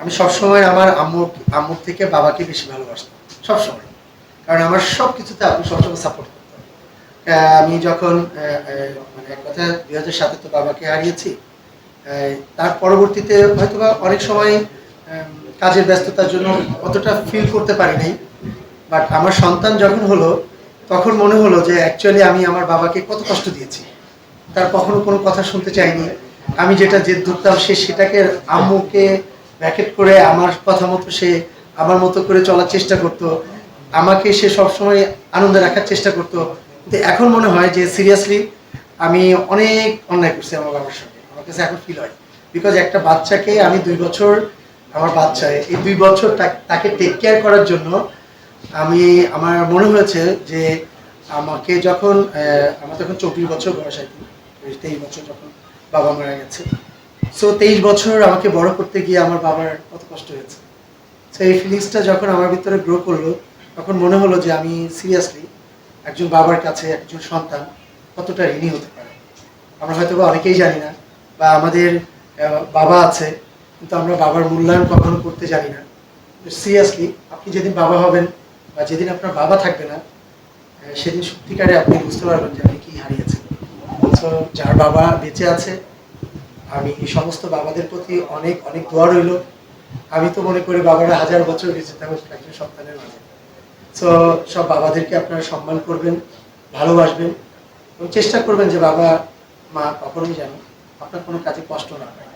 আমি সবসময় আমার আম্মু, আম্মুর থেকে বাবাকে বেশি ভালোবাসতাম, সবসময়। কারণ আমার সব কিছুতে আপনি সবসময় সাপোর্ট করতাম আমি যখন মানে এক কথা দুই হাজার সাতে তো বাবাকে হারিয়েছি তার পরবর্তীতে হয়তোবা অনেক সময় কাজের ব্যস্ততার জন্য অতটা ফিল করতে পারি নাই। বাট আমার সন্তান যখন হলো, তখন মনে হলো যে অ্যাকচুয়ালি আমি আমার বাবাকে কত কষ্ট দিয়েছি। তার কখনো কোনো কথা শুনতে চাইনি। আমি যেটা জেদ ধরতাম সে সেটাকে আম্মুকে ব্যাকেট করে আমার কথা মতো সে আমার মতো করে চলার চেষ্টা করতো। আমাকে সে সবসময় আনন্দে রাখার চেষ্টা করতো। কিন্তু এখন মনে হয় যে সিরিয়াসলি আমি অনেক অন্যায় করছি আমার বাবার সঙ্গে আমার কাছে এখন ফিল হয়। বিকজ একটা বাচ্চাকে আমি দুই বছর আমার বাচ্চা এই দুই বছর তাকে টেক কেয়ার করার জন্য আমি, আমার মনে হয়েছে যে আমাকে যখন আমার তখন চব্বিশ বছর বয়স আর কি তেইশ বছর যখন বাবা মারা গেছে। সো তেইশ বছর আমাকে বড় করতে গিয়ে আমার বাবার কত কষ্ট হয়েছে। তো এই ফিলিংসটা যখন আমার ভিতরে গ্রো করল, তখন মনে হলো যে আমি সিরিয়াসলি একজন বাবার কাছে একজন সন্তান কতটা ঋণী হতে পারে। আমরা হয়তো অনেকেই জানি না, বা আমাদের বাবা আছে, কিন্তু আমরা বাবার মূল্যায়ন কখনো করতে জানি না। সিরিয়াসলি আপনি যেদিন বাবা হবেন, বা যেদিন আপনার বাবা থাকবে না সেদিন সত্যিকারে আপনি বুঝতে পারবেন যে আপনি কি হারিয়েছেন। যার বাবা বেঁচে আছে আমি এই সমস্ত বাবাদের প্রতি অনেক অনেক দোয়া রইল। আমি তো মনে করি বাবারা হাজার বছর বেঁচে তেমন একজন সন্তানের মাঝে। তো সব বাবাদেরকে আপনারা সম্মান করবেন, ভালোবাসবেন এবং চেষ্টা করবেন যে বাবা, মা কখনোই যেন আপনার কোনো কাজে কষ্ট না পায়।